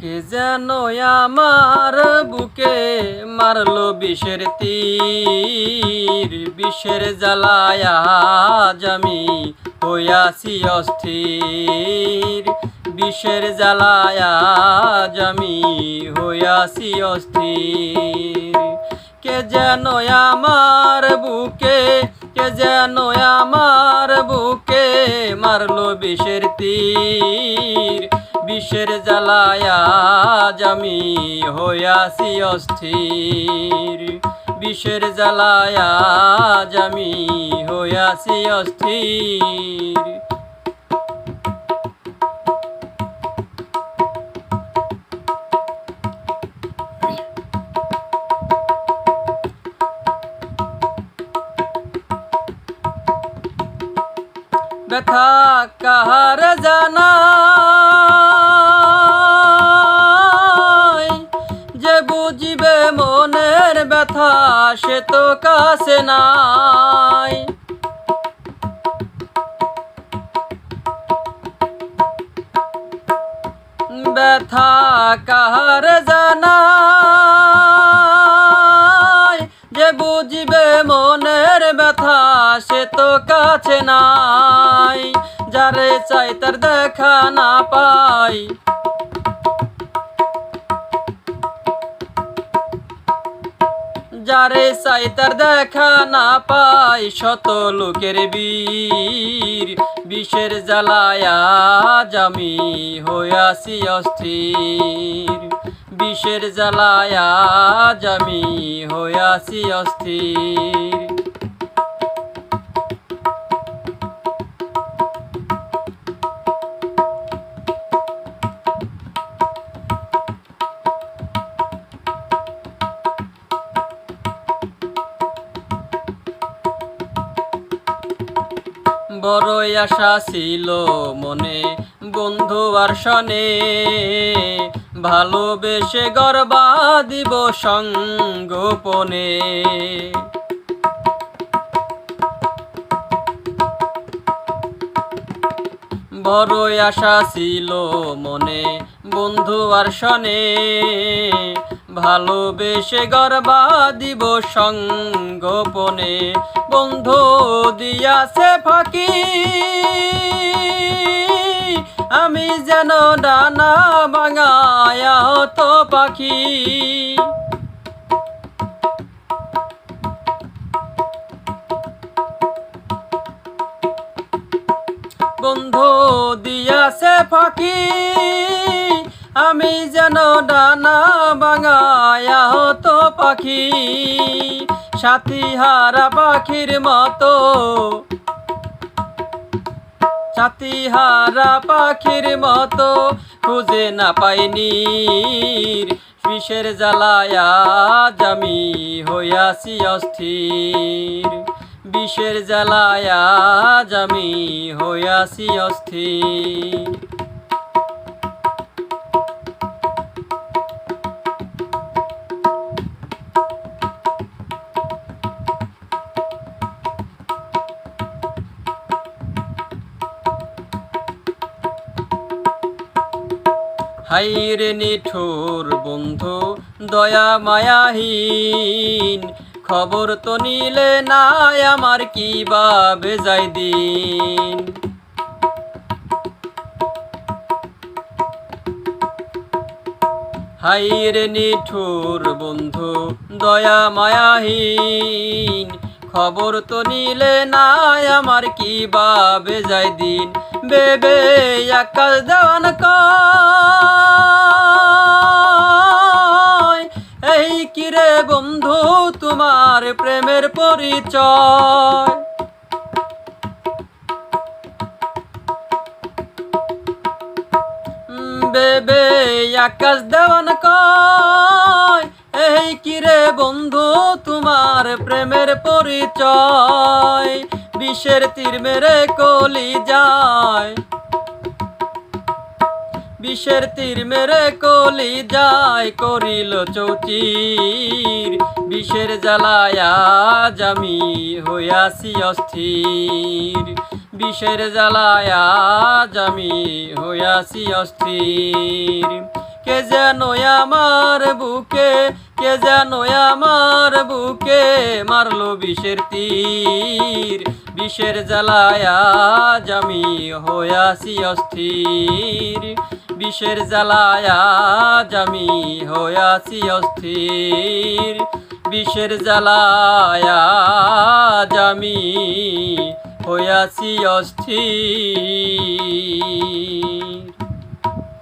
কে যেন আমার বুকে মারলো বিষের তীর। বিষের জ্বালায়া জামি হইয়াছি অস্থির। বিষের জ্বালায়া জামি হইয়াছি অস্থির। কে যেন আমার বুকে, কে যেন আমার বুকে মারলো বিষের তীর। বিষের জ্বালায়া জামি হইয়াছি অস্থির। বিষের জ্বালায়া জামি হইয়াছি অস্থির। ব্যথা কাহার জানাই তো কাছে নাই। ব্যথা কাহার জানাই? যে বুঝিবে মনের ব্যথা, সে তো কাছে নাই। যারে চাই তার দেখা না পাই। যারে চাই তার দেখা না পাই শত লোকের বীর। বিষের জ্বালায়া জামি হইয়াছি অস্থির। বিষের জ্বালায়া জামি হইয়াছি অস্থির। বড়ই আশা ছিল মনে, বন্ধু আর শনে। ভালোবেসে গর্বা দিব সঙ্গোপনে। বড়ই আশা ছিল মনে, বন্ধু আর ভালোবেসে গর্বা দিব সঙ্গোপনে। বন্ধু দিয়াছে ফাঁকি। আমি যেন ডানা বাঙায়া তো পাখি। বন্ধু দিয়াছে ফাঁকি। আমি যেন ডানা বাঙায়া তো পাখি সাথী হারা পাখির মতো। সাথী হারা পাখির মতো খুঁজে না পাইনি বিষের জ্বালায়া জামি হইয়াছি অস্থির। বিষের জ্বালায়া জামি হইয়াছি অস্থির। হাইরে নিঠুর বন্ধু, দয়া মায়াহীন। খবর তো নিলে নাই আমার কি বাবে যাই দিন। হাইরে নিঠুর বন্ধু, দয়া মায়াহীন। খবর তো নিলে নাই আমার কি বাবে যাই দিন। বেবে আকাশ দেওয়ান এই কিরে বন্ধু, তোমার প্রেমের পরিচয়? বেবে আকাশ দেওয়ান কয়। এই কিরে বন্ধু, তোমার প্রেমের পরিচয়? বিষের তীর মেরে কলি যায়। বিষের তীর মেরে কলি যায়, করিল চৌচির। বিষের জ্বালায়া জামি হইয়াছি অস্থির। বিষের জ্বালায়া জামি হইয়াছি অস্থির। কে যেন আমার বুকে কে যেন আমার বুকে মারলো বিষের তীর। বিষের জ্বালায়া জামি হয়াছি অস্থির। বিষের জ্বালায়া জামি হয়াছি অস্থির। বিষের জ্বালায়া জামি হয়াছি অস্থির।